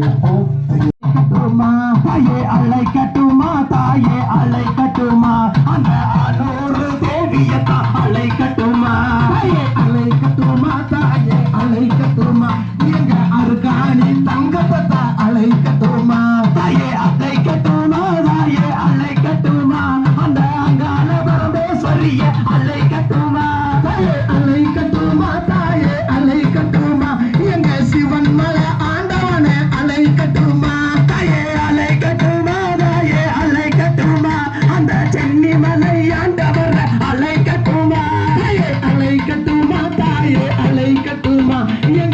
அழைக்கட்டுமா தாயே அழைக்கட்டுமா தாயே அழைக்கட்டுமா அந்த ஆனூறு தேவியத்தா அழைக்கட்டுமா தாயே அழைக்கட்டுமா தாயே அழைக்கட்டுமா எங்க அருகாணி தங்கத்தா அழைக்கட்டுமா தாயே ये